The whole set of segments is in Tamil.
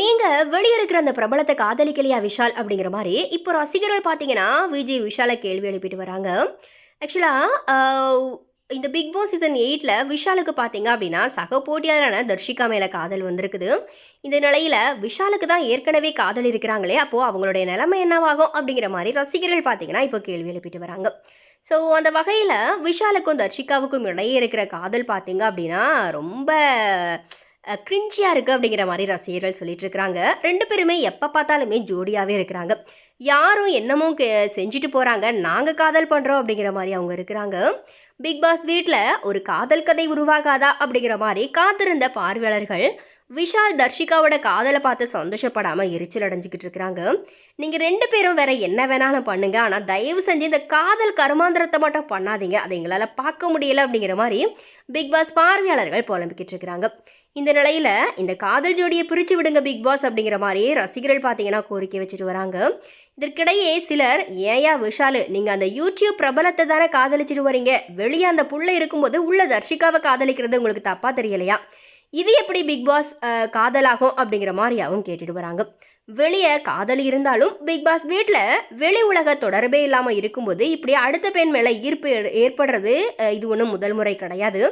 நீங்கள் வெளியே இருக்கிற அந்த பிரபலத்தை காதலிக்கலையா விஷால் அப்படிங்கிற மாதிரி இப்போ ரசிகர்கள் பார்த்தீங்கன்னா விஜய் விஷாலை கேள்வி எழுப்பிட்டு வராங்க. ஆக்சுவலாக இந்த பிக் பாஸ் சீசன் எயிட்டில் விஷாலுக்கு பார்த்தீங்க அப்படின்னா சக போட்டியாளரான தர்ஷிகா மேலே காதல் வந்திருக்குது. இந்த நிலையில் விஷாலுக்கு தான் ஏற்கனவே காதல் இருக்கிறாங்களே அப்போது அவங்களுடைய நிலைமை என்னவாகும் அப்படிங்கிற மாதிரி ரசிகர்கள் பார்த்தீங்கன்னா இப்போ கேள்வி எழுப்பிட்டு வராங்க. ஸோ அந்த வகையில் விஷாலுக்கும் தர்ஷிகாவுக்கும் இடையே இருக்கிற காதல் பார்த்தீங்க அப்படின்னா ரொம்ப கிரிஞ்சியாக இருக்குது அப்படிங்கிற மாதிரி ரசிகர்கள் சொல்லிட்டு இருக்கிறாங்க. ரெண்டு பேருமே எப்போ பார்த்தாலுமே ஜோடியாகவே இருக்கிறாங்க. யாரும் என்னமோ செஞ்சுட்டு போகிறாங்க நாங்கள் காதல் பண்ணுறோம் அப்படிங்கிற மாதிரி அவங்க இருக்கிறாங்க. பிக் பாஸ் வீட்டில் ஒரு காதல் கதை உருவாகாதா அப்படிங்கிற மாதிரி காத்திருந்த பார்வையாளர்கள் விஷால் தர்ஷிகாவோட காதலை பார்த்து சந்தோஷப்படாமல் எரிச்சல் அடைஞ்சிக்கிட்டு இருக்கிறாங்க. நீங்கள் ரெண்டு பேரும் வேற என்ன வேணாலும் பண்ணுங்க. ஆனால் தயவு செஞ்சு இந்த காதல் கருமாந்திரத்தை மட்டும் பண்ணாதீங்க. அதை எங்களால் பார்க்க முடியல அப்படிங்கிற மாதிரி பிக் பாஸ் பார்வையாளர்கள் புலம்பிக்கிட்டு இருக்கிறாங்க. இந்த நிலையில் இந்த காதல் ஜோடியை பிரித்து விடுங்க பிக் பாஸ் அப்படிங்கிற மாதிரி ரசிகர்கள் பார்த்தீங்கன்னா கோரிக்கை வச்சுட்டு வராங்க. இதற்கிடையே சிலர் ஏயா விஷாலு நீங்கள் அந்த யூடியூப் பிரபலத்தை தானே காதலிச்சிட்டு வரீங்க? வெளியே அந்த புள்ள இருக்கும்போது உள்ள தர்ஷிகாவை காதலிக்கிறது உங்களுக்கு தப்பாக தெரியலையா? இது எப்படி பிக் பாஸ் காதலாகும்? அப்படிங்கிற மாதிரி அவங்க கேட்டுட்டு வராங்க. வெளியே காதல் இருந்தாலும் பிக் பாஸ் வீட்டில் வெளி உலக தொடர்பே இல்லாமல் இருக்கும்போது இப்படி அடுத்த பெண் மேலே ஈர்ப்பு ஏற்படுறது இது ஒன்றும் முதல் முறை கிடையாது.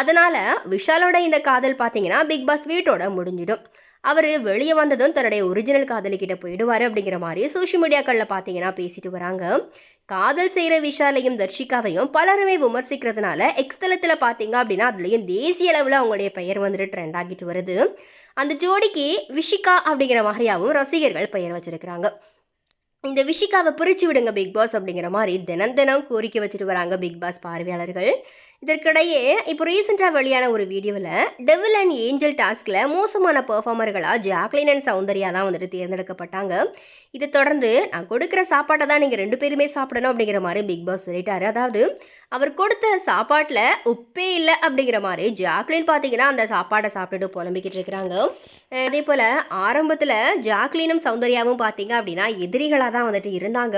அதனால் விஷாலோட இந்த காதல் பார்த்தீங்கன்னா பிக் பாஸ் வீட்டோட முடிஞ்சிடும். அவர் வெளியே வந்ததும் தன்னுடைய ஒரிஜினல் காதலிக்கிட்ட போயிடுவார் அப்படிங்கிற மாதிரி சோஷியல் மீடியாக்களில் பார்த்தீங்கன்னா பேசிட்டு வராங்க. காதல் செய்கிற விஷாலையும் தர்ஷிகாவையும் பலருமே விமர்சிக்கிறதுனால எக்ஸ்தலத்தில் பார்த்தீங்க அப்படின்னா அதுலேயும் தேசிய அளவில் அவங்களுடைய பெயர் வந்துட்டு ட்ரெண்ட் ஆகிட்டு வருது. அந்த ஜோடிக்கு விஷிகா அப்படிங்கிற மாதிரியாகவும் ரசிகர்கள் பெயர் வச்சிருக்கிறாங்க. இந்த விஷிகாவை பிரித்து விடுங்க பிக் பாஸ் அப்படிங்கிற மாதிரி தினம் தினம் கோரிக்கை வச்சுட்டு வராங்க பிக் பாஸ் பார்வையாளர்கள். இதற்கிடையே இப்போ ரீசெண்டாக வெளியான ஒரு வீடியோவில் டெவில் அண்ட் ஏஞ்சல் டாஸ்கில் மோசமான பெர்ஃபார்மர்களாக ஜாக்லின் அண்ட் சௌந்தர்யா தான் வந்துட்டு தேர்ந்தெடுக்கப்பட்டாங்க. இதை தொடர்ந்து நான் கொடுக்குற சாப்பாட்டை தான் நீங்கள் ரெண்டு பேருமே சாப்பிடணும் அப்படிங்கிற மாதிரி பிக் பாஸ் சொல்லிட்டாரு. அதாவது அவர் கொடுத்த சாப்பாட்டில் உப்பே இல்லை அப்படிங்கிற மாதிரி ஜாக்லின் பார்த்தீங்கன்னா அந்த சாப்பாட்டை சாப்பிட்டுட்டு புலம்பிக்கிட்டு இருக்கிறாங்க. அதே போல் ஆரம்பத்தில் ஜாக்லினும் சௌந்தர்யாவும் பார்த்தீங்க அப்படின்னா எதிரிகளாக தான் வந்துட்டு இருந்தாங்க.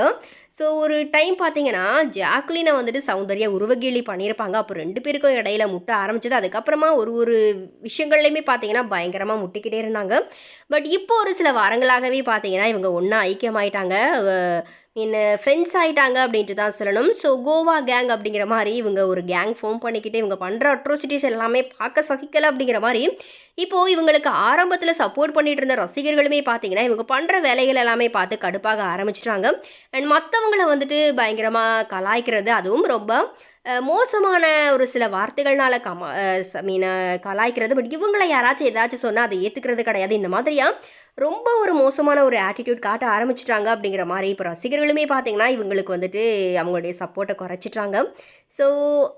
ஸோ ஒரு டைம் பார்த்தீங்கன்னா ஜாக்லினை வந்துட்டு சௌந்தர்யா உருவகேலி பண்ணியிருப்பாங்க. அப்போ ரெண்டு பேருக்கும் இடையில முட்ட ஆரம்பிச்சது. அதுக்கப்புறமா ஒரு ஒரு விஷயங்கள்லையுமே பார்த்தீங்கன்னா பயங்கரமாக முட்டிக்கிட்டே இருந்தாங்க. பட் இப்போ ஒரு சில வாரங்களாகவே பார்த்தீங்கன்னா இவங்க ஒன்றா ஐக்கியமாயிட்டாங்க. மீன் ஃப்ரெண்ட்ஸ் ஆகிட்டாங்க அப்படின்ட்டு தான் சொல்லணும். ஸோ கோவா கேங் அப்படிங்கிற மாதிரி இவங்க ஒரு கேங் ஃபார்ம் பண்ணிக்கிட்டு இவங்க பண்ணுற அட்ரோசிட்டிஸ் எல்லாமே பார்க்க சகிக்கலை அப்படிங்கிற மாதிரி இப்போது இவங்களுக்கு ஆரம்பத்தில் சப்போர்ட் பண்ணிட்டு இருந்த ரசிகர்களுமே பார்த்தீங்கன்னா இவங்க பண்ணுற வேலைகள் எல்லாமே பார்த்து கடுப்பாக ஆரம்பிச்சிட்டாங்க. அண்ட் மற்றவங்கள வந்துட்டு பயங்கரமாக கலாய்க்கிறது அதுவும் ரொம்ப மோசமான ஒரு சில வார்த்தைகள்னால கமா மீன் கலாய்க்கிறது. பட் இவங்களை யாராச்சும் ஏதாச்சும் சொன்னால் அதை ஏற்றுக்கிறது கிடையாது. இந்த மாதிரியா ரொம்ப ஒரு மோசமான ஒரு ஆட்டிடியூட் காட்ட ஆரம்பிச்சிட்டாங்க அப்படிங்கிற மாதிரி இப்போ ரசிகர்களுமே பார்த்தீங்கன்னா இவங்களுக்கு வந்துட்டு அவங்களுடைய சப்போர்ட்டை குறைச்சிட்டாங்க. ஸோ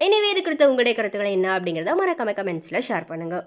எனவே இது குறித்த உங்களுடைய கருத்துக்கள் என்ன அப்படிங்கிறத மறக்காம கமெண்ட்ஸில் ஷேர் பண்ணுங்கள்